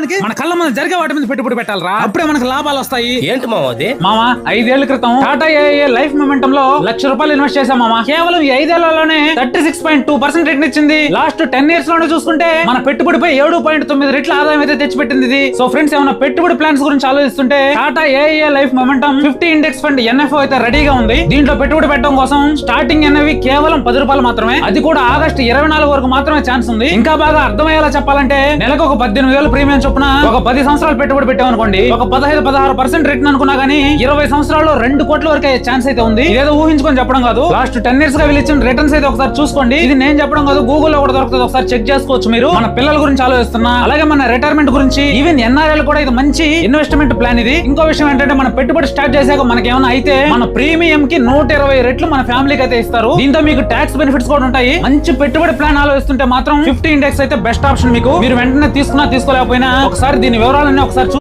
నమ్మడానికి మన కళ్ళ మీద జరిగే వాటి మీద పెట్టుబడి పెట్టాలరా. అప్పుడే మనకు లాభాలు వస్తాయి. ఏంటి మామ అది? మామా ఐదేళ్ళ క్రితం టాటా ఏఏ లైఫ్ మొమెంటం లో లక్ష రూపాయలు ఇన్వెస్ట్ చేశాం మామా. కేవలం ఈ ఐదేళ్ళలోనే thirty six point two percent return ఇచ్చింది. లాస్ట్ టెన్ ఇయర్స్లోనే చూసుకుంటే మన పెట్టుబడిపై ఏడు పాయింట్ తొమ్మిది రెట్ల ఆదాయం అయితే తెచ్చిపెట్టింది ఇది. సో ఫ్రెండ్స్ ఏమైనా పెట్టుబడి ప్లాన్స్ గురించి ఆలోచిస్తుంటే Tata AIA life momentum fifty index fund NFO అయితే రెడీగా ఉంది. దీంట్లో పెట్టుబడి పెట్టడం కోసం స్టార్టింగ్ ఎన్ఎవి కేవలం పది రూపాయలు మాత్రమే. అది కూడా ఆగస్టు ఇరవై నాలుగు వరకు మాత్రమే ఛాన్స్ ఉంది. ఇంకా బాగా అర్థమయ్యేలా చెప్పాలంటే నెలకు ఒక పద్దెనిమిది వేలు ప్రీమియం చొప్పున ఒక పది సంవత్సరాలు పెట్టుబడి పెట్టామనుకోండి ఒక పదహైదు పదహారు పర్సెంట్ రిటర్న్ అనుకున్నా గానీ ఇరవై సంవత్సరాల్లో రెండు కోట్ల వరకు అయ్యే ఛాన్స్ అయితే ఉంది. ఇదేదో ఊహించుకొని చెప్పడం కాదు. లాస్ట్ టెన్ ఇయర్స్గా వీళ్ళు ఇచ్చిన రిటర్న్స్ అయితే ఒకసారి చూసుకోండి. ఇది నేను చెప్పడం కాదు గూగుల్లో కూడా దొరుకుతుంది. ఒకసారి చెక్ చేసుకోవచ్చు మీరు. మన పిల్లల గురించి ఆలోచిస్తున్నా అలాగే మన రిటైర్మెంట్ గురించి ఈవెన్ ఎన్ఆర్ఎల్ కూడా ఇది మంచి ఇన్వెస్ట్మెంట్ ప్లాన్ ఇది. ఇంకో విషయం ఏంటంటే మన పెట్టుబడి స్టార్ట్ చేశాక మనకి ఏమైనా అయితే మన ప్రీమియం కి నూట ఇరవై రెట్లు మన ఫ్యామిలీకి అయితే ఇస్తారు. దీంతో మీకు ట్యాక్స్ బెనిఫిట్స్ కూడా ఉంటాయి. మంచి పెట్టుబడి ప్లాన్ ఆలోచిస్తుంటే మాత్రం ఫిఫ్టీ ఇండెక్స్ అయితే బెస్ట్ ఆప్షన్ మీకు. మీరు వెంటనే తీసుకున్నా తీసుకోలేకపోయినా ఒకసారి దీని వివరాలన్నీ ఒకసారి